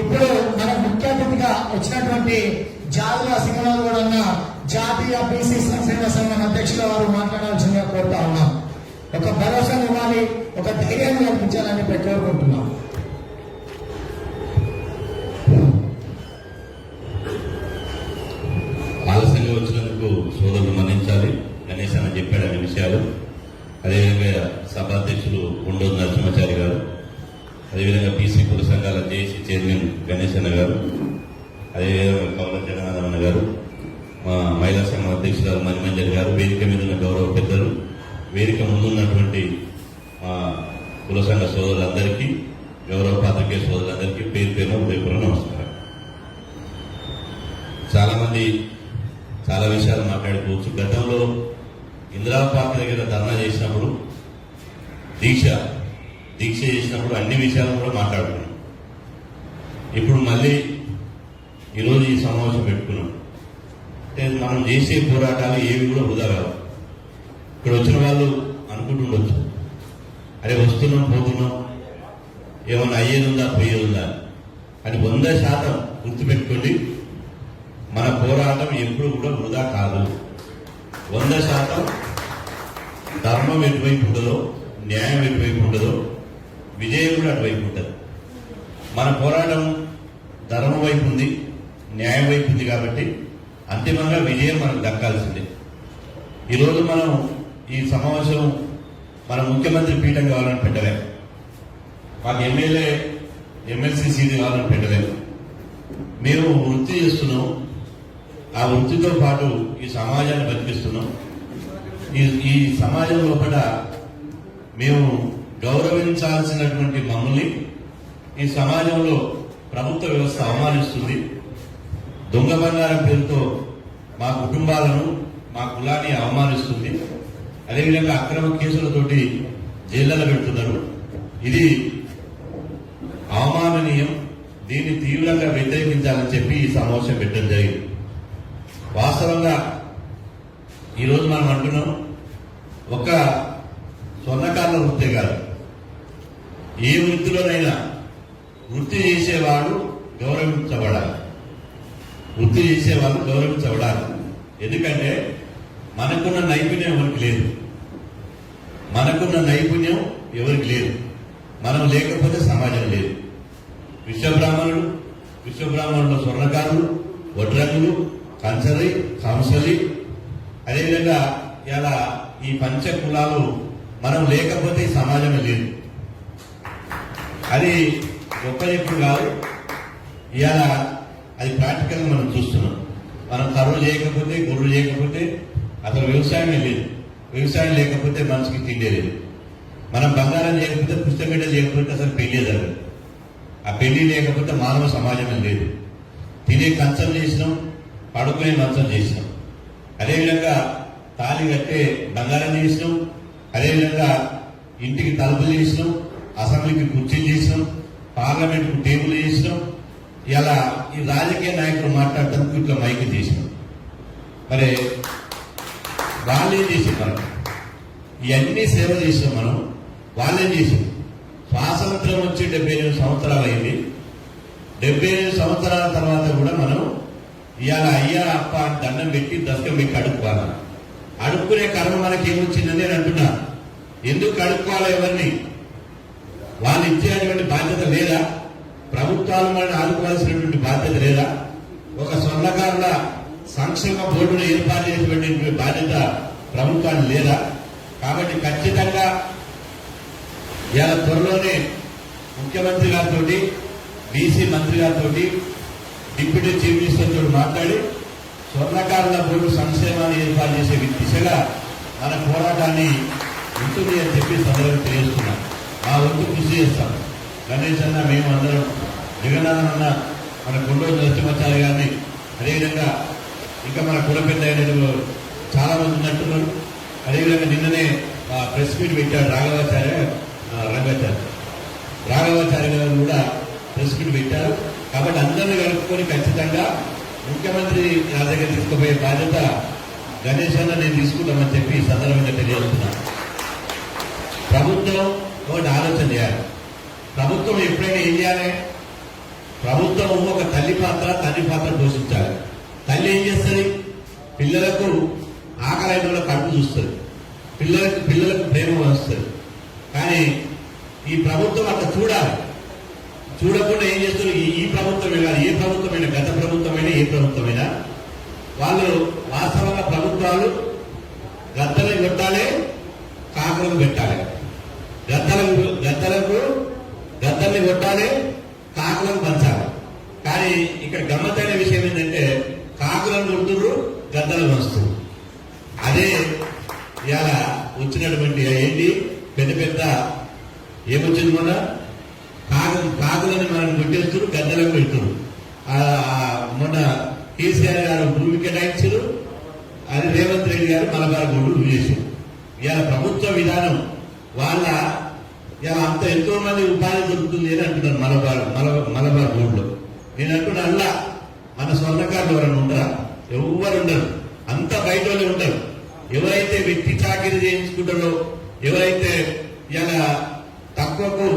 ఇప్పుడు మన ముఖ్య అతిథిగా వచ్చినటువంటి జాతీయ సింగనాథ్ కూడా ఉన్న జాతీయ బీసీ సంక్షేమ సంఘం అధ్యక్షుల వారు మాట్లాడాల్సిందిగా కోరుతా ఉన్నాం. ఒక భరోసాను ఇవ్వాలి ఒక ధైర్యాన్ని కల్పించాలని చెప్పి కోరుకుంటున్నాం. ఆలస్యంగా వచ్చినందుకు సోదరులు మన్నించాలి. గణేష్ అన్న చెప్పాడు అన్ని విషయాలు. అదేవిధంగా సభాధ్యక్షులు ఉండోజు నరసింహాచారి గారు అదేవిధంగా పీసీ కుల సంఘాల జేసీ చైర్మన్ గణేష్ అన్న గారు అదేవిధంగా కౌల జగన్నాథమన్న గారు మా మహిళా సంఘం అధ్యక్షురాలు మణిమంజరి గారు వేదిక మీద ఉన్న గౌరవ పెద్దలు వేదిక ముందున్నటువంటి మా కుల సంఘ సోదరులందరికీ గౌరవ పాత్రికేయ సోదరులందరికీ పేరు పేరున ఉదయపూర్వ నమస్కారం. చాలామంది చాలా విషయాలు మాట్లాడుకోవచ్చు. గతంలో ఇందిరా పార్క్ దగ్గర ధర్నా చేసినప్పుడు దీక్ష దీక్ష చేసినప్పుడు అన్ని విషయాలను కూడా మాట్లాడుకున్నాం ఇప్పుడు మళ్ళీ ఈరోజు ఈ సమావేశం పెట్టుకున్నాం. అంటే మనం చేసే పోరాటాలు ఏవి కూడా వృధా కావు. ఇక్కడ వచ్చిన వాళ్ళు అనుకుంటుండొచ్చు అరే వస్తున్నాం పోతున్నాం. ఏమన్నా అయ్యేది ఉందా అది వంద శాతం గుర్తుపెట్టుకోండి. మన పోరాటం ఎప్పుడు కూడా వృధా కాదు. వంద శాతం ధర్మం ఎటువైపు ఉండదో న్యాయం ఎటువైపు ఉండదో విజయం కూడా అటువైపు ఉంటుంది. మన పోరాటం ధర్మం వైపు ఉంది న్యాయం వైపు ఉంది కాబట్టి అంతిమంగా విజయం మనకు దక్కాల్సిందే. ఈరోజు మనం ఈ సమావేశం మన ముఖ్యమంత్రి పీఠం కావాలని పెట్టలేము మాకు ఎమ్మెల్యే ఎమ్మెల్సీ సీట్ కావాలని పెట్టలేము మేము వృత్తి చేస్తున్నాం. ఆ వృత్తితో పాటు ఈ సమాజాన్ని బతికిస్తున్నాం. ఈ ఈ సమాజం లోపల మేము గౌరవించాల్సినటువంటి మమ్మల్ని ఈ సమాజంలో ప్రభుత్వ వ్యవస్థ అవమానిస్తుంది. దొంగ బంగారం పేరుతో మా కుటుంబాలను మా కులాన్ని అవమానిస్తుంది. అదేవిధంగా అక్రమ కేసులతోటి జైళ్ళలో పెడుతున్నారు. ఇది అవమాననీయం. దీన్ని తీవ్రంగా వ్యతిరేకించాలని చెప్పి ఈ సమావేశం పెట్టడం జరిగింది. వాస్తవంగా ఈరోజు మనం అంటున్నాం ఒక స్వర్ణకారుల వృత్తే కాదు. ఏ వృత్తిలోనైనా వృత్తి చేసేవాడు గౌరవించబడాలి. వృత్తి చేసేవాళ్ళు గౌరవించబడాలి. ఎందుకంటే మనకున్న నైపుణ్యం ఎవరికి లేదు? మనకున్న నైపుణ్యం ఎవరికి లేదు? మనం లేకపోతే సమాజం లేదు. విశ్వబ్రాహ్మణుడు విశ్వబ్రాహ్మణుడు స్వర్ణకారులు వడ్రంగులు కంచరి కంసలి అదేవిధంగా ఇలా ఈ పంచ కులాలు మనం లేకపోతే సమాజం సమాజమే లేదు. అది గొప్ప చెప్పుడు కాదు. ఇవాళ అది ప్రాక్టికల్గా మనం చూస్తున్నాం. మనం కరువు చేయకపోతే గొర్రెలు చేయకపోతే అసలు వ్యవసాయమే లేదు. వ్యవసాయం లేకపోతే మనిషికి తిండి లేదు. మనం బంగారం చేయకపోతే పుస్తకం చేయకపోతే అసలు పెళ్ళి జరగదు. ఆ పెళ్ళి లేకపోతే మానవ సమాజమే లేదు. తినే కంచం చేసినాం పడుకునే మంచం చేసినాం. అదేవిధంగా తాళి కట్టే బంగారం చేసినాం అదేవిధంగా ఇంటికి తలుపులు చేసినాం అసెంబ్లీకి కుర్చీలు చేసినాం పార్లమెంట్కు టేబుల్ చేసినాం ఇలా ఈ రాజకీయ నాయకులు మాట్లాడటానికి ఇట్లా మైకి చేసినాం మరి వాళ్ళేం చేసాం మనం? ఇవన్నీ సేవ చేసాం మనం. వాళ్ళేం చేసాం స్వాతంత్రం వచ్చి డెబ్బై ఎనిమిది సంవత్సరాలు అయింది. డెబ్బై ఎనిమిది సంవత్సరాల తర్వాత కూడా మనం ఇవాళ అయ్యా అప్ప అని దండం పెట్టి దశకం పెట్టి అడుక్కోవాలి అడుక్కునే కర్మ మనకి ఏమొచ్చిందని నేను అంటున్నా. ఎందుకు అడుక్కోవాలి ఎవరిని? వాళ్ళు ఇచ్చేటువంటి బాధ్యత లేదా? ప్రభుత్వాలు మనల్ని ఆదుకోవాల్సినటువంటి బాధ్యత లేదా? ఒక స్వర్ణకారుల సంక్షేమ బోర్డును ఏర్పాటు చేసినటువంటి బాధ్యత ప్రభుత్వానికి లేదా? కాబట్టి ఖచ్చితంగా ఇవాళ త్వరలోనే ముఖ్యమంత్రి గారితో బీసీ మంత్రి గారితో డిప్యూటీ చీఫ్ మినిస్టర్తో మాట్లాడి స్వర్ణకారుల బోర్డు సంక్షేమాన్ని ఏర్పాటు చేసే దిశగా మన పోరాటాన్ని ఉంటుంది అని చెప్పి సందర్భం తెలియజేస్తున్నాను. మా వంతు కృషి చేస్తాం. గణేష్ అన్న మేము అందరం జగన్నాథన్ అన్న మన కొండోజు నరసింహాచార్య గారిని అదేవిధంగా ఇంకా మన కులపెద్ద చాలామంది చాలా మంది ఉన్నట్టున్నారు. అదేవిధంగా నిన్ననే ఆ ప్రెస్ మీట్ పెట్టాడు రాఘవాచార్య రంగాచార్య. రాఘవాచార్య గారు కూడా ప్రెస్ మీట్ పెట్టారు. కాబట్టి అందరిని కలుపుకొని ఖచ్చితంగా ముఖ్యమంత్రి నా దగ్గర తీసుకుపోయే బాధ్యత గణేష్ అన్న నేను తీసుకుంటామని చెప్పి సందర్భంగా తెలియజేస్తున్నాను. ప్రభుత్వం ఒకటి ఆలోచన చేయాలి. ప్రభుత్వం ఎప్పుడైనా ఏం చేయాలి? ప్రభుత్వం ఒక తల్లి పాత్ర తండ్రి పాత్ర పోషించాలి. తల్లి ఏం చేస్తుంది? పిల్లలకు ఆకలి వాళ్ళ కడుపు చూస్తుంది. పిల్లలకు పిల్లలకు ప్రేమ వస్తుంది కానీ ఈ ప్రభుత్వం అట్లా చూడాలి. చూడకుండా ఏం చేస్తారు ఈ ప్రభుత్వమే కాదు ఏ ప్రభుత్వమైనా గత ప్రభుత్వమైనా ఏ ప్రభుత్వమైనా వాళ్ళు వాస్తవంగా ప్రభుత్వాలు గద్దలు కొట్టాలి కాకులను పెట్టాలి. గద్దలకు గద్దలకు గద్దల్ని కొట్టాలి కాకులను పంచాలి కానీ ఇక్కడ గమ్మత్తైన విషయం ఏంటంటే కాకులను కొడుతున్నారు గద్దలను పంచుతున్నారు అదే ఇవాళ వచ్చినటువంటి ఏంటి పెద్ద పెద్ద ఏమొచ్చింది మొన్న కాకు కాకులని మనం కొట్టేస్తారు గద్దలకు పెడుతున్నారు ఆ, ఆ, మొన్న కేసీఆర్ గారు భూమి కేటాయించారు అది రేవంత్ రెడ్డి గారు మలబార్ బోర్డు చేశారు ఇవాళ ప్రభుత్వ విధానం వాళ్ళ ఇలా అంత ఎంతో మంది ఉపాధి దొరుకుతుంది అని అంటున్నారు మలబార్ మల మలబార్ బోర్డులో నేను అంటున్నా అల్లా మన స్వర్ణకారులు ఎవరైనా ఉండరా ఎవరు ఉండరు అంత ఉంటారు. ఎవరైతే వ్యక్తి చాకరీ చేయించుకుంటారో ఎవరైతే ఇలా తక్కువకు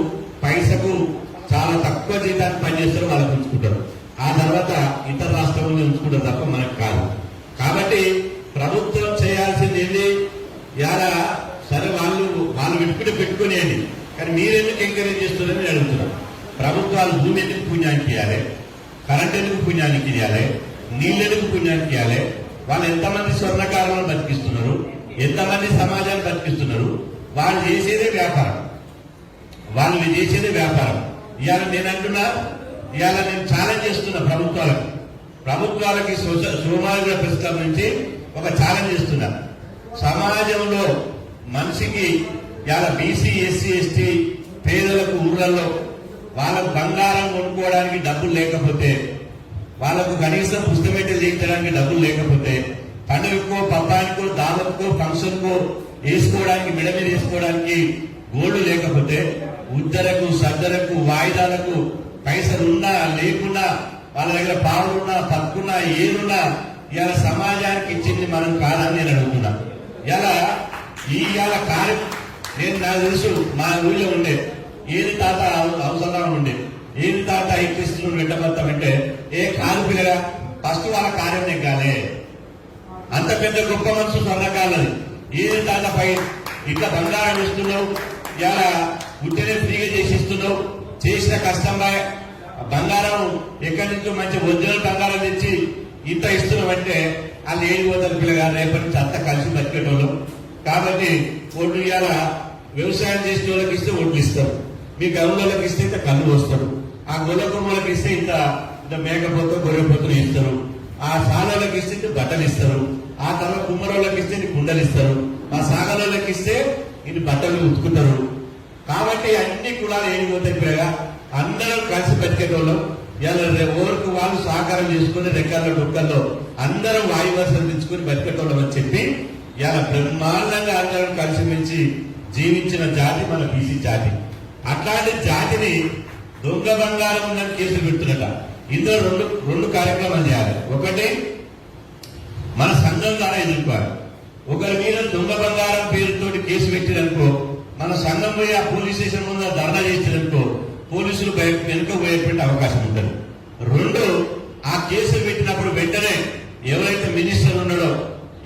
పైసకు చాలా తక్కువ జీతాన్ని పనిచేస్తారో వాళ్ళకి ఉంచుకుంటారు ఆ తర్వాత ఇతర రాష్ట్రంలో ఉంచుకుంటారు తప్ప మనకు కాదు. కాబట్టి ప్రభుత్వం చేయాల్సింది ఏంటి ఇలా సరే వాళ్ళు వాళ్ళు పెట్టుకుని పెట్టుకునేది కానీ మీరెందుకు ఎంకరేజ్ చేస్తున్నారని నేను అడుగుతున్నాను ప్రభుత్వాలు భూమి ఎందుకు పుణ్యానికి ఇవ్వాలి? కరెంట్ ఎందుకు పుణ్యానికి ఇవ్వాలి? నీళ్ళు ఎందుకు పుణ్యానికి ఇవ్వాలి? వాళ్ళు ఎంతమంది స్వర్ణకారులను బతికిస్తున్నారు? ఎంతమంది సమాజాన్ని బతికిస్తున్నారు? వాళ్ళు చేసేదే వ్యాపారం. వాళ్ళు చేసేదే వ్యాపారం. ఇవాళ నేను అంటున్నా ఇవాళ నేను ఛాలెంజ్ చేస్తున్నా ప్రభుత్వాలకు. ప్రభుత్వాలకి సోమాజిక ప్రస్తుతం నుంచి ఒక ఛాలెంజ్ చేస్తున్నా. సమాజంలో మనిషికి ఇవాళ బీసీ ఎస్సీ ఎస్టీ పేదలకు ఊర్లలో వాళ్ళకు బంగారం కొనుక్కోవడానికి డబ్బులు లేకపోతే వాళ్ళకు కనీసం పుస్తమెట్టలు చేయించడానికి డబ్బులు లేకపోతే పండుగకో పబ్బానికో దావత్కో ఫంక్షన్కో వేసుకోవడానికి మెడ మీద వేసుకోవడానికి గోల్డ్ లేకపోతే ఉద్దరకు సద్దరకు వాయిదాలకు పైసలు ఉన్నా లేకున్నా వాళ్ళ దగ్గర పావులున్నా పక్కున్నా ఏదున్నా ఇవాళ సమాజానికి ఇచ్చింది మనం కాదని నేను అడుగుతున్నా. ఇలా ఇవాళ కార్య నేను నాకు తెలుసు మా ఊళ్ళో ఉండే ఏది తాత అవసరం ఉండే ఏం చేస్తున్నాడు వెంటబడతాం అంటే? ఏ కాదు పిల్లగా ఫస్ట్ వాళ్ళ కార్యం నెగ్గాలి అంత పెద్ద గొప్ప మనసు స్వర్ణకాలది ఏది దానిపై పై ఇట్లా బంగారం ఇస్తున్నావు ఇలా ఉట్టినే ఫ్రీగా చేసి ఇస్తున్నావు చేసిన కష్టంగా బంగారం ఎక్కడి నుంచో మంచి ఒరిజినల్ బంగారం తెచ్చి ఇంత ఇస్తున్నామంటే వాళ్ళు ఏం పోతారు పిల్లగా రేపటి నుంచి అంతా కలిసి బతికేటోళ్ళం. కాబట్టి ఒడ్లు ఇవాళ వ్యవసాయం చేసిన వాళ్ళకి ఇస్తే ఒడ్లు ఇస్తారు. మీ గౌళ్ళకి ఇస్తే ఇంత కళ్ళు పోస్తారు. ఆ గొల్ల ఇస్తే ఇంత ఇంత మేకపోతో గొర్రెపోతులు ఇస్తారు. ఆ సాలలకు ఇస్తే బట్టలు ఇస్తారు. ఆ తర్వాత కుమ్మరోళ్ళకి ఇస్తే కుండలు ఇస్తారు. ఆ సాగలోళ్ళకి ఇస్తే ఇన్ని బట్టలు ఉతుకుతారు. కాబట్టి అన్ని కులాలు ఏమి పోతాయి పిల్లగా. అందరం కలిసి బతికేటోళ్ళం. ఇలా ఓరికి వాళ్ళు సహకారం చేసుకుని రెక్కల్లో డొక్కల్లో అందరం వాయువర్షం తెచ్చుకుని బతికేటోళ్ళం అని చెప్పి ఇలా బ్రహ్మాండంగా అందరం కలిసిమెలిసి జీవించిన జాతి మన బీసీ జాతి. అట్లాంటి జాతిని దొంగ బంగారం ఉందని కేసులు పెడుతున్నట ఇందులో రెండు రెండు కార్యక్రమాలు చేయాలి. ఒకటి మన సంఘం ద్వారా ఎదుర్కోవాలి. ఒకరి మీద దొంగ బంగారం పేరుతో కేసు పెట్టిరనుకో మన సంఘం పోయి ఆ పోలీస్ స్టేషన్ ముందు ధర్నా చేసిరనుకో పోలీసులు భయ వెనుక పోయేటువంటి అవకాశం ఉంటుంది. రెండు ఆ కేసులు పెట్టినప్పుడు వెంటనే ఎవరైతే మినిస్టర్ ఉన్నాడో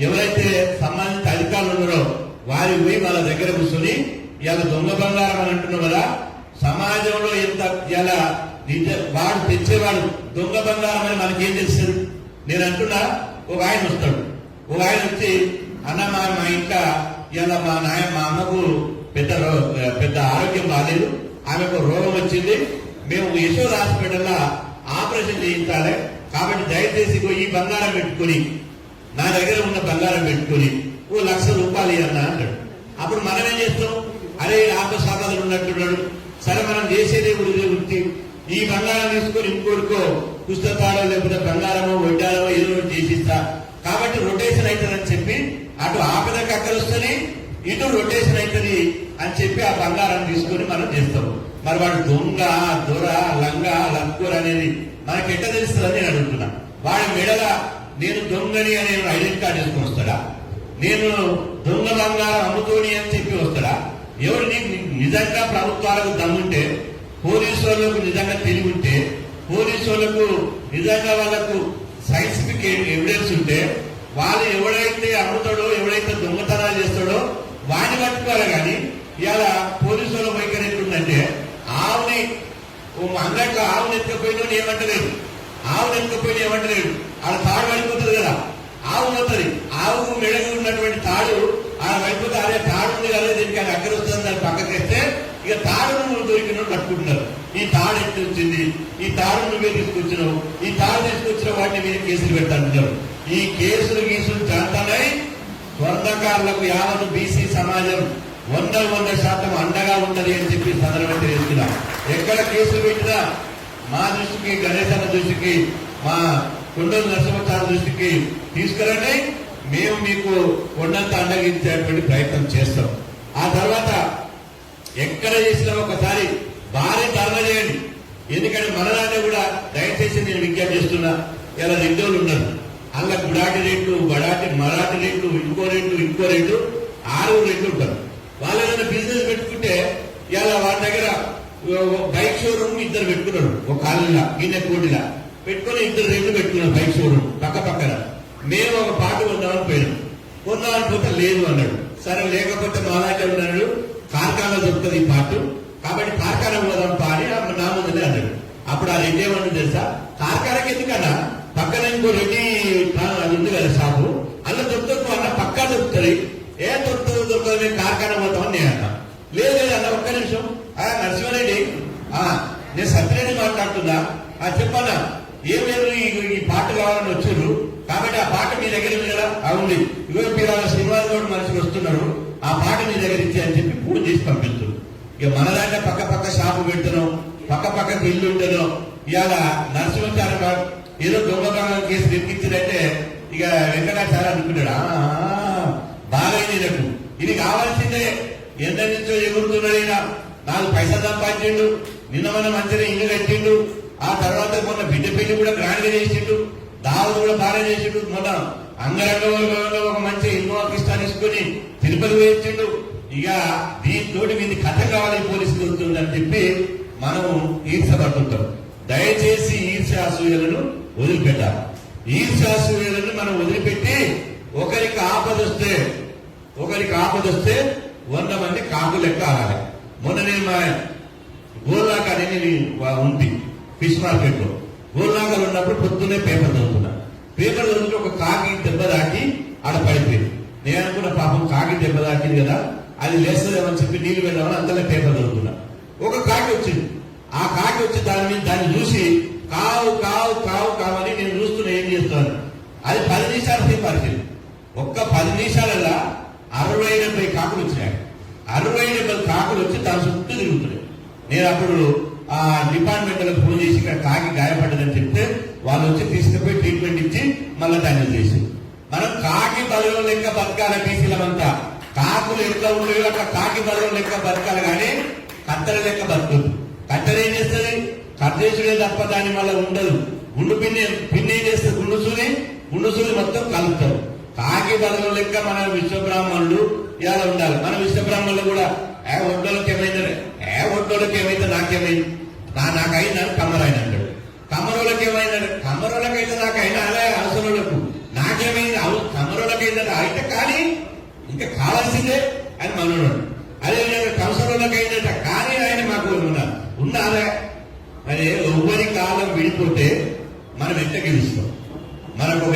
ఎవరైతే సంబంధిత అధికారులు ఉన్నారో వారి పోయి వాళ్ళ దగ్గర కూర్చొని ఇవాళ దొంగ బంగారం అని అంటున్నావు కదా సమాజంలో ఎంత ఇలా నిజ వాడు తెచ్చేవాడు దొంగ బంగారం అని మనకేం తెలుస్తుంది? నేను అంటున్నా ఒక ఆయన వస్తాడు. ఒక ఆయన వచ్చి అన్న మా మా ఇంకా ఇలా మా నాయ మా అమ్మకు పెద్ద పెద్ద ఆరోగ్యం బాగాలేదు ఆమెకు రోగం వచ్చింది. మేము యశోద హాస్పిటల్లో ఆపరేషన్ చేయించాలి. కాబట్టి దయచేసి ఈ బంగారం పెట్టుకొని నా దగ్గర ఉన్న బంగారం పెట్టుకొని ఓ లక్ష రూపాయలు అన్నా అంటాడు. అప్పుడు మనం ఏం చేస్తాం? అరే ఆప సాధనలు ఉన్నట్టున్నాడు. సరే మనం చేసేదే వృత్తి వృత్తి ఈ బంగారం తీసుకొని ఇంకోటికో పుస్తకాలు లేకపోతే బంగారమో వడ్డారమో ఏదో ఒకటి చేసిస్తా. కాబట్టి రొటేషన్ అవుతుందని చెప్పి అటు ఆపదకి అక్కడ వస్తుంది ఇటు రొటేషన్ అవుతుంది అని చెప్పి ఆ బంగారం తీసుకొని మనం చేస్తాం. మరి వాడు దొంగ దొర లంగ లంకూర అనేది మనకి ఎట్ట తెలుస్తుందని నేను అడుగుతున్నా. వాడి మెడల నేను దొంగని అని ఐడెంటి కార్డు వేసుకొని వస్తాడా? నేను దొంగ బంగారం అమ్ముతోని అని చెప్పి వస్తాడా? ఎవరు నీకు నిజంగా ప్రభుత్వాలకు దమ్ముంటే పోలీసు వాళ్ళకు నిజంగా తెలివి ఉంటే పోలీసు వాళ్ళకు నిజంగా వాళ్ళకు సైంటిఫిక్ ఎవిడెన్స్ ఉంటే వాళ్ళు ఎవడైతే అమ్ముతాడో ఎవడైతే దొంగతనాలు చేస్తాడో వాడిని పట్టుకోవాలి కానీ ఇవాళ పోలీసు వాళ్ళ వైఖరి ఎట్లుందంటే ఆవుని ఓ అంగట్లో ఆవుని ఎత్తుకపోయిన ఏమంటలేదు. ఆవుని ఎత్తుకపోయిన ఏమంటలేదు. ఆడ తాడు పడిపోతుంది కదా. ఆవు పోతుంది. ఆవుకు మెడగి ఉన్నటువంటి తాడు ఆ వైపు అదే తాడు ఉంది కదా దీనికి అది అక్కడ వస్తుంది దాన్ని పక్కకేస్తే ఇక తాడును దొరికినట్టు కట్టుకుంటున్నారు. ఈ తాడు ఎట్టు వచ్చింది ఈ తాడు నువ్వే తీసుకొచ్చినావు ఈ తాడు తీసుకొచ్చిన వాటిని మీద కేసులు పెడతాంటున్నారు ఈ కేసులు గీసులు చేస్తానై వందకారులకు యావత్ బీసీ సమాజం వంద వంద శాతం అండగా ఉంటది అని చెప్పి సందర్భంగా తెలియజేస్తున్నా ఎక్కడ కేసులు పెట్టినా మా దృష్టికి గణేశన్న దృష్టికి మా కొండల నరసింహచారి దృష్టికి తీసుకురండి. మేము మీకు ఉన్నంత అండగించేటువంటి ప్రయత్నం చేస్తాం. ఆ తర్వాత ఎక్కడ చేసినా ఒకసారి భారీ ధర్మ చేయండి. ఎందుకంటే మనలానే కూడా దయచేసి నేను విజ్ఞప్తి చేస్తున్నా ఇలా రెండోళ్ళు ఉన్నారు. అలా గుడాటి రేట్లు బడాటి మరాఠీ రేట్లు ఇంకో రేట్లు ఇంకో రేట్లు ఆరు రేట్లు ఉంటారు. వాళ్ళు ఏదైనా బిజినెస్ పెట్టుకుంటే ఇలా వాళ్ళ దగ్గర బైక్ షోరూమ్ ఇద్దరు పెట్టుకున్నారు. ఒక కాలనీలా గిన్నె కోటిలా. పెట్టుకుని ఇద్దరు రేట్లు పెట్టుకున్నారు బైక్ షోరూమ్ పక్క పక్కన. నేను ఒక పాట కొందామని పోయినాం. కొందామని పోతే లేదు అన్నాడు. సరే లేకపోతే మాలాంటి ఉన్నాడు కార్ఖానా దొరుకుతుంది ఈ పాట. కాబట్టి కార్ఖానా పోదాం అప్పుడు నా ముందునే అన్నాడు. అప్పుడు ఆ రెడ్డి ఏమన్నా తెలుసా? కార్ఖానాకి ఎందుకన్నా? పక్కన ఇంకో రెడ్డి అది ఉంది కదా షాపు. అలా దొరుకుతుంది అన్న పక్క దొరుకుతుంది. ఏ దొరుకుతుంది దొరుకుతుంది మేము కార్ఖానా పోతామని నేను అన్నా లేదు లేదు అన్న ఒక్క నిమిషం. ఆ నరసింహారెడ్డి. ఆ నేను సత్యరెడ్డి మాట్లాడుతున్నా. ఆ చెప్పన్నా. ఏమేమి ఈ- ఈ పాట కావాలని వచ్చారు? కాబట్టి ఆ పాట మీ దగ్గర ఉంది కదా? అవును ఇగో మీరు శ్రీనివాస్ గౌడ్ మనిషికి వస్తున్నారు. ఆ పాట మీ దగ్గర ఇచ్చి అని చెప్పి పూజ చేసి పంపిస్తారు ఇక మన దాంట్లో పక్క పక్క షాపు పెడుతున్నాం పక్క పక్కకి ఇల్లు ఉంటున్నాం ఇవాళ నరసింహాచార్య గారు ఏదో దొంగతనం కేసు నిర్మించిందంటే ఇక వెంకటాచార్య అనుకున్నాడు బాగైంది నాకు. ఇది కావాల్సిందే. ఎంత నుంచో ఎగురుతున్నాడు ఈయన. నాలుగు పైసలు సంపాదించిండు. నిన్న మన మంచిగా ఇల్లు కట్టిండు. ఆ తర్వాత మొన్న బిడ్డ పెళ్ళి కూడా గ్రాండ్గా చేసిండు. దావుడు కూడా బాగా చేసిండు మొన్న అంగరంగ వైభవంలో ఒక మంచి ఇన్నోవా కృష్ణ తీసుకొని తిరుపతి వేయించిండు. ఇక దీంతో మీది కథ కావాలి పోలీసులు వస్తుందని చెప్పి మనం ఈర్షపడుతుంటాం దయచేసి ఈర్ష అసూయలను వదిలిపెట్టాలి. ఈర్ష్యాసూయలను మనం వదిలిపెట్టి ఒకరికి ఆపదొస్తే ఒకరికి ఆపదొస్తే వంద మంది కాకు లెక్క ఆడాలి మొన్న నేను మా గోల్లాక అనేది ఉంది ఫిష్ మార్కెట్లో. లో ఉన్నప్పుడు పొద్దున్నే పేపర్ చదువుతున్నా పేపర్ చదువుతుంటే ఒక కాకి దెబ్బ దాటి ఆడ పడిపోయింది. నేను అనుకున్న పాపం కాకి దెబ్బ దాటింది కదా అది లేస్తుందేమని చెప్పి నీళ్ళు వెళ్ళామని అంతలో పేపర్ చదువుతున్నా ఒక కాకి వచ్చింది. ఆ కాకి వచ్చి దాని మీద దాన్ని చూసి కావు కావు కావు కావని నేను చూస్తున్నా ఏం చేస్తాను. అది పది నిమిషాలు సేపు పరిచింది. ఒక్క పది నిమిషాలలో అరవై డెబ్బై కాకులు వచ్చినాయి. అరవై డెబ్బై కాకులు వచ్చి దాని చుట్టూ తిరుగుతున్నాయి. నేను అప్పుడు ఆ డిపార్ట్మెంట్లో ఫోన్ చేసి ఇక్కడ కాకి గాయపడ్డదని చెప్తే వాళ్ళు వచ్చి తీసుకుపోయి ట్రీట్మెంట్ ఇచ్చి మళ్ళీ దాన్ని చేసి మనం కాకి బలం లెక్క బతకాల బీసీలమంతా కాకులు ఎట్లా ఉండేవి అట్లా కాకి బలం లెక్క బతకాలి కానీ కత్తెర లెక్క బతుకుతుంది కత్తెర ఏం చేస్తుంది? కత్తేసుడే తప్ప దాని మళ్ళీ ఉండదు. గుండు పిన్ని పిన్ని ఏం చేస్తుంది? గుండు సూరి గుండు సూరి మొత్తం కలుపుతారు. కాకి బలం లెక్క మన విశ్వబ్రాహ్మణులు ఇలా ఉండాలి. మన విశ్వబ్రాహ్మణులు కూడా ఏ ఒడ్డోళ్ళకి ఏమైందని ఏ ఒడ్డోళ్ళకి ఏమైంది? నాకేమైంది? నా నాకైందని కమ్మరాయన అంటాడు కమ్మరోళ్ళకి ఏమైందని కమ్మరోళ్ళకైతే నాకైనా అలా అవసరులకు. నాకేమైంది? అవు కమ్మరోళ్ళకైందని అయితే కానీ ఇంకా కావాల్సిందే అని మనోడు అదే విధంగా కంసరోళ్ళకి అయిందట కానీ ఆయన మాకు ఉన్నారు ఉన్నారా. మరి ఎవరి కాలం విడిపోతే మనం ఎంత గెలుస్తాం? మనకు ఒక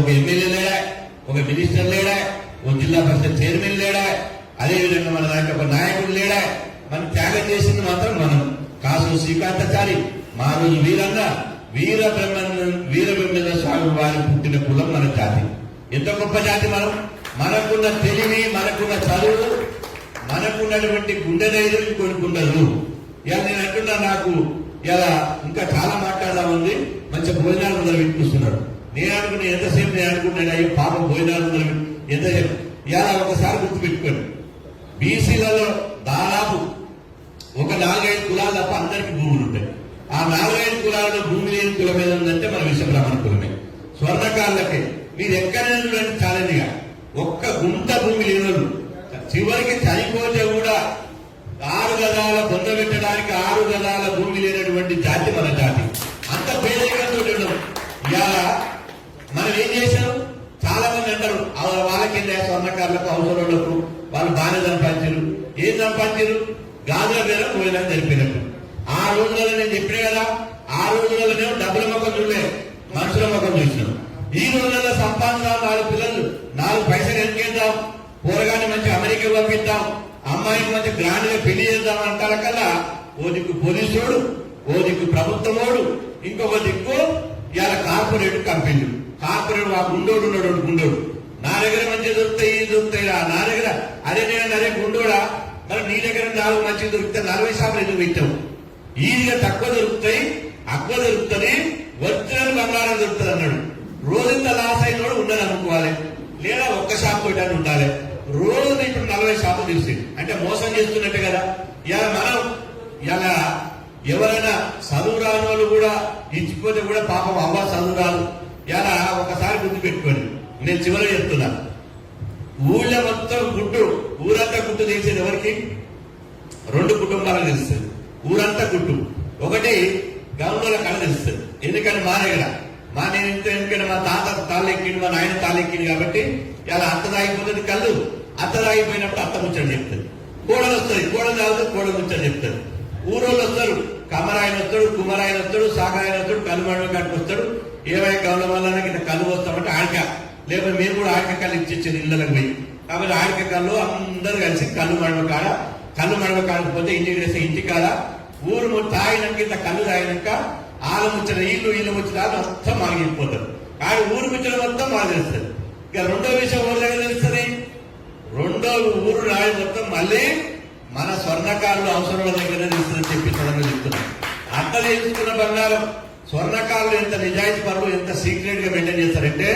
ఒక ఎమ్మెల్యే లేడా? ఒక మినిస్టర్ లేడా? ఒక జిల్లా పరిషత్ చైర్మన్ లేడా? అదేవిధంగా మన దాంట్లో ఒక నాయకుడు లేడా? మనం త్యాగం చేసింది మాత్రం మనం. కాసు శ్రీకాంతాచారి మా రోజు వీరన్న వీర బ్రహ్మ వీర బ్రహ్మేంద్ర స్వామి వారి పుట్టిన కులం మన జాతి. ఎంత గొప్ప జాతి మనం? మనకున్న తెలివి మనకున్న చదువు మనకున్నటువంటి గుండె ధైర్యం కొనుక్కుండదు ఇలా నేను అంటున్నా నాకు ఇలా ఇంకా చాలా మాట్లాడదాం మంచి భోజనాలు మొదలు వినిపిస్తున్నాడు నేను అనుకున్నా ఎంతసేపు నేను అనుకున్నాను అయ్యో పాపం భోజనాలు మొదలు ఎంతసేపు? ఇలా ఒకసారి గుర్తు పెట్టుకోండి బీసీలలో దాదాపు ఒక నాలుగైదు కులాలు తప్ప అందరికి భూములు ఉంటాయి. ఆ నాలుగైదు కులాలలో భూమి లేని కులం ఉందంటే మన విశ్వబ్రాహ్మణ కులమే. స్వర్ణకాళ్ళకే మీరు ఎక్కడైనా చాలనిగా ఒక్క గుంట భూమి లేనోళ్ళు. చివరికి చనిపోతే కూడా ఆరు గదాల బొంద పెట్టడానికి ఆరు గదాల భూమి లేనటువంటి జాతి మన జాతి. అంత పేదరికంతో ఉండడం ఇలా మనం ఏం చేశాం? చాలా మంది అంటారు వాళ్ళకి స్వర్ణకారులకు అవసరం వాళ్ళు బాగానే సంపాదించారు. ఏం సంపాదించారు? గాజుల మీద పోయిన తెలిపినట్టు ఆ రోజులలో నేను చెప్పిన కదా ఆ రోజులలోనే డబ్బుల మొక్కలు చూడలే మనుషుల మొక్కలు చూసినాం. ఈ రోజులలో సంపాదన నాలుగు పిల్లలు నాలుగు పైసలు ఎంకేద్దాం పోరగాన్ని మంచి అమెరికా పంపిద్దాం అమ్మాయికి మంచి గ్రాండ్గా పెళ్ళి చేద్దాం అంటారు కల్లా ఓ దిక్కు పోలీసుడు ఓ దిక్కు ప్రభుత్వమోడు ఇంకొక దిక్కు ఇవాళ కార్పొరేట్ కంపెనీలు కార్పొరేట్ ఆ గుండోడు ఉన్నాడు గుండోడు. నా దగ్గర మంచి దొరుకుతాయి దొరుకుతాయి నా దగ్గర. అదే నేను అదే గుండోడా? మరి నీ దగ్గర నాలుగు మంచి దొరికితే నలభై శాతం ఎందుకు పెట్టావు? ఈజీగా తక్కువ దొరుకుతాయి అక్కువ దొరుకుతుంది ఒరిజినల్ బంగారం దొరుకుతుంది అన్నాడు. రోజంతా లాస్ అయినోడు ఉండదు అనుకోవాలి. లేదా ఒక్క షాప్ పెట్టాను ఉండాలి. రోజు ఇప్పుడు నలభై షాపు తెలిసి అంటే మోసం చేస్తున్నట్టే కదా. ఇలా మనం ఇలా ఎవరైనా చదువు రాని వాళ్ళు కూడా ఇచ్చిపోతే కూడా పాపం అవ్వ చదువు రాదు. ఇలా ఒకసారి గుర్తు పెట్టుకోండి నేను చివరి చెప్తున్నా. ఊళ్ళో మొత్తం గుడ్డు. ఊరంతా గుట్టు తెలిసేది ఎవరికి? రెండు కుటుంబాలకు తెలుస్తుంది. ఊరంతా గుట్టు. ఒకటి గవర్నర్ల కళ తెలుస్తుంది. ఎందుకంటే మా దగ్గర మా నేను ఎందుకంటే మా తాత తాళ్ళెక్కిండు మా నాయన తాళ్ళెక్కిండు కాబట్టి ఇలా అత్త తాగిపోతుంది కళ్ళు. అత్త తాగిపోయినప్పుడు అత్త ముచ్చని చెప్తుంది. కోడలు వస్తుంది. కోడలు తాగుతుంది కోడలు ముచ్చని చెప్తారు ఊరోళ్ళు వస్తారు. కమరాయన వస్తాడు కుమరాయన వస్తాడు సాగరాయన వస్తాడు కళ్ళు మడవ కాడికి వస్తాడు ఏవై గవర్నర్ వల్ల ఇంత కళ్ళు వస్తామంటే ఆడిక. లేకపోతే మేము కూడా ఆడిక కళ్ళు ఇచ్చేది ఇళ్ళకి పోయి. కాబట్టి ఆడిక కళ్ళు అందరూ కలిసి కళ్ళు మడవ కాడ కళ్ళు మడవ కాకపోతే ఇంటికి వేసే ఇంటి కాడ ఊరు తాగినాక ఇంత కళ్ళు తాగినాక ఆల ముచ్చిన ఇల్లు ఇల్లు ముచ్చిన మొత్తం మాగిపోతారు. కానీ ఊరు ముచ్చిన మొత్తం మాకు తెలుస్తుంది ఇక రెండో విషయం ఊరు దగ్గర తెలుస్తుంది? రెండో ఊరు రాయి మొత్తం మళ్ళీ మన స్వర్ణకారులు అవసరాల దగ్గర తెలుస్తుందని చెప్పి సడన్గా చెప్తున్నాం. అంత తెలుసుకున్న బంగారం స్వర్ణకారులు ఎంత నిజాయితీ పరులు ఎంత సీక్రెట్గా మెయింటైన్ చేస్తారంటే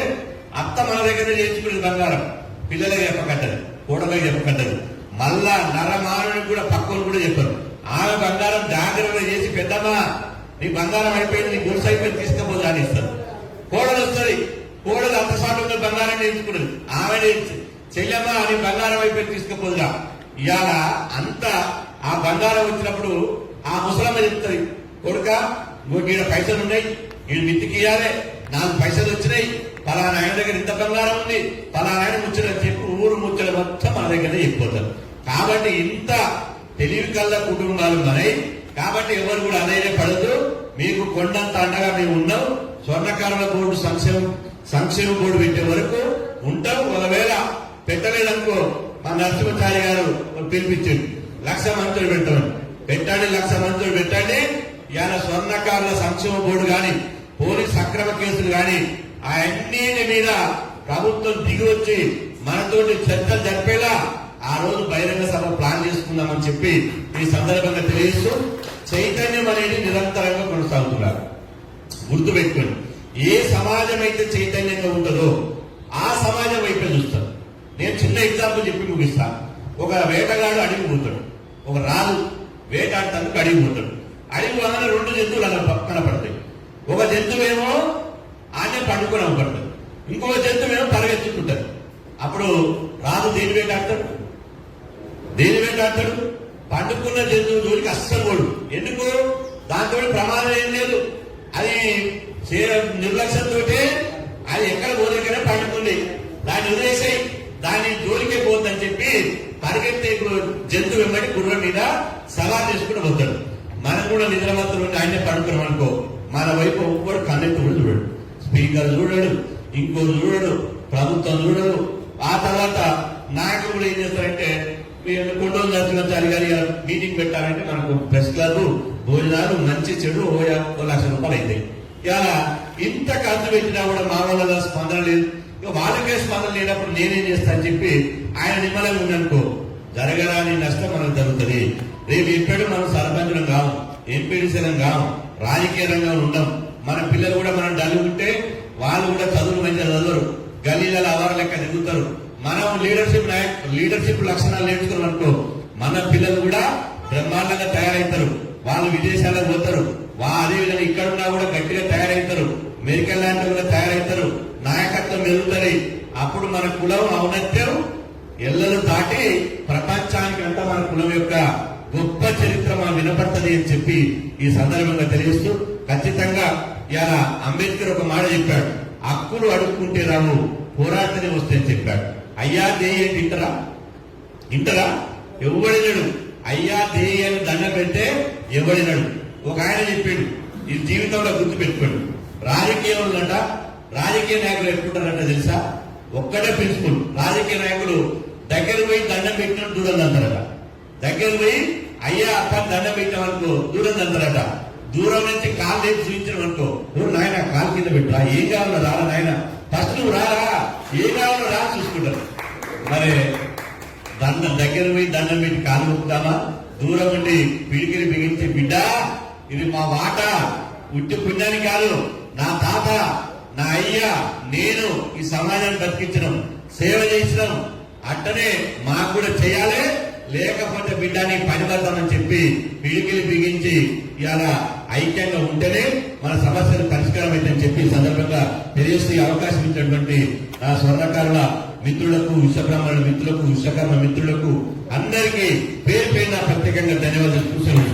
అత్త మన దగ్గర చేసుకునేది బంగారం. పిల్లలకు చెప్పకట్టదు కోడలకి చెప్పకట్టదు మళ్ళా నరమానుడికి కూడా పక్కలు కూడా చెప్పరు. ఆమె బంగారం జాగ్రత్తగా చేసి పెద్దమ్మా నీ బంగారం అయిపోయింది నీ గురుసు అయిపోయింది తీసుకుపోదు అని ఇస్తారు. కోడలు వస్తుంది. కోడలు అంత సాటుగా బంగారం నేర్చుకున్నది. ఆమె నేర్చు చెల్లెమ్మ నీ బంగారం అయిపోయి తీసుకుపోదుగా ఇవాళ అంత ఆ బంగారం వచ్చినప్పుడు ఆ ముసలమ్మ చెప్తుంది కొడుక ఈడ పైసలు ఉన్నాయి వీడు మిత్తికి ఇయ్యాలి నాలుగు పైసలు వచ్చినాయి పలానా ఆయన దగ్గర ఇంత బంగారం ఉంది. పలానా ఆయన ముచ్చట చెప్పి ఊరు ముచ్చట మొత్తం మన దగ్గర చెప్పిపోతారు. కాబట్టి ఇంత తెలివి కళ్ళ కుటుంబాలు మనై కాబట్టి ఎవరు కూడా పడదు మీకు కొండంత అండగా మేము ఉన్నాం. స్వర్ణకారుల బోర్డు సంక్షేమ సంక్షేమ బోర్డు పెట్టే వరకు ఉంటాం. ఒకవేళ పెట్టలేదనుకో మా నరసింహచారి గారు పిలిపించండి. లక్ష మంత్రులు పెట్టండి పెట్టండి లక్ష మంత్రులు పెట్టండి. ఇవాళ స్వర్ణకారుల సంక్షేమ బోర్డు కానీ పోలీస్ అక్రమ కేసులు కానీ అన్నిటి మీద ప్రభుత్వం దిగి వచ్చి మనతోటి చర్చలు జరిపేలా ఆ రోజు బహిరంగ సభ ప్లాన్ చేసుకుందామని చెప్పి ఈ సందర్భంగా తెలియజేస్తూ చైతన్యం అనేది నిరంతరంగా కొనసాగుతున్నారు. గుర్తుపెట్టుకోండి ఏ సమాజం అయితే చైతన్యంగా ఉంటుందో ఆ సమాజం వైపే చూస్తారు. నేను చిన్న ఎగ్జాంపుల్ చెప్పి ముగిస్తాను ఒక వేటగాడు అడిగి పోతాడు. ఒక రాజు వేటాడటానికి అడిగి పోతాడు. అడిగి పోగానే రెండు జంతువులు అలా ప- కనపడతాయి. ఒక జంతువేమో ఆనే పండుకొని అవ్వబడుతుంది ఇంకొక జంతువేమో పరిగెత్తుకుంటారు అప్పుడు రాజు దేని వేటాడతాడు దేని వేటాడతాడు పండుకున్న జంతువు జోలికి అస్సలు పోడు. ఎందుకు? దాంతో ప్రమాదం ఏం లేదు. అది నిర్లక్ష్యంతో అది ఎక్కడ పోదగ్గరే పండుకుంది. దాన్ని వదిలేసాయి. దాని జోలికే పోద్దని చెప్పి పరిగెత్తే జంతువు వెంబడి గుర్రం మీద సవాల్ చేసుకుని పోతాడు. మనం కూడా నిద్రమత్తులు ఆయన ఆయనే పడుకున్నాం అనుకో. మన వైపు ఒక్కరు కన్నెత్తి కూడా చూడడు. స్పీకర్ చూడడు ఇంకో చూడడు ప్రభుత్వం చూడడు ఆ తర్వాత నాయకులు కూడా ఏం చేస్తారంటే మీరు కొండోలు నరసింహాచారి గారి మీటింగ్ పెట్టాలంటే మనకు ప్రెస్ క్లబ్ భోజనాలు మంచి చెడు ఓ లక్ష రూపాయలు అవుతాయి ఇలా ఇంత ఖర్చు పెట్టినా కూడా మా వాళ్ళ స్పందన లేదు. ఇక వాళ్ళకే స్పందన లేనప్పుడు నేనేం చేస్తా అని చెప్పి ఆయన నిమ్మలంగా ఉందనుకో జరగరాని నష్టం మనకు జరుగుతుంది. రేపు ఎప్పుడు మనం సర్పంచులం కావు ఎంపీడీసీలం కావు రాజకీయ రంగంలో ఉండం. మన పిల్లలు కూడా మనం డల్లుకుంటే వాళ్ళు కూడా చదువులు మంచిగా చదవరు. గల్లీలలో అవర లెక్క తిరుగుతారు. మనం లీడర్షిప్ లీడర్షిప్ లక్షణాలు నేర్చుకున్నాం అనుకో మన పిల్లలు కూడా బ్రహ్మాండంగా తయారవుతారు. వాళ్ళు విదేశాలకు పోతారు. వా అదే విధంగా ఇక్కడ ఉన్నా కూడా గట్టిగా తయారవుతారు. మెరికల్ లాంటి కూడా తయారవుతారు. నాయకత్వం మెరుగుతుంది. అప్పుడు మన కులం ఔన్నత్యం ఎల్లలు దాటి ప్రపంచానికి అంతా మన కులం యొక్క గొప్ప చరిత్ర మనం వినపడుతుంది అని చెప్పి ఈ సందర్భంగా తెలియజేస్తూ ఖచ్చితంగా ఇలా అంబేద్కర్ ఒక మాట చెప్పాడు. హక్కులు అడుక్కుంటే రావు పోరాటనే వస్తాయని చెప్పాడు. అయ్యా దేయండి ఇంటరా ఇంటరా ఎవడినడు అయ్యా దేయని దండ పెడితే ఎవడినడు ఒక ఆయన చెప్పాడు ఈ జీవితంలో గుర్తు పెట్టుకోండి రాజకీయంలోట రాజకీయ నాయకులు ఎట్టుకుంటారంట తెలుసా? ఒక్కటే ప్రిన్సిపల్ రాజకీయ నాయకులు దగ్గర పోయి దండం పెట్టినట్టు దూరం అంటారట దగ్గర పోయి అయ్యా అక్క దండం పెట్టామనుకో దూరం అంటారట దూరం నుంచి కాలు లేపి చూపించడం అనుకో నువ్వు నాయన కాలు కింద పెట్టురా ఏం కావాలో రారా నాయన? ఫస్ట్ నువ్వు రారా? ఏం కావాలో రా? చూసుకుంటారు. మరి దండం దగ్గర పోయి దండం పెట్టి కాలు మొక్కుతామా దూరం ఉండి పిడికిని బిగించి బిడ్డ ఇది మా వాట. ఉట్టి పుణ్యాన్ని కాదు. నా తాత నా అయ్యా నేను ఈ సమాజాన్ని బతికించడం సేవ చేసినాం అట్టనే మాకు కూడా చేయాలి. లేకపోతే బిడ్డని పని పడతామని చెప్పి పిడికిలు బిగించి ఇలా ఐక్యంగా ఉంటేనే మన సమస్యలు పరిష్కారం అయితే చెప్పి సందర్భంగా తెలియజేసే అవకాశం ఇచ్చినటువంటి నా స్వర్ణకారుల మిత్రులకు విశ్వబ్రహ్మణ మిత్రులకు విశ్వకర్మ మిత్రులకు అందరికీ పేరు పేరున ప్రత్యేకంగా ధన్యవాదాలు. కూర్చొని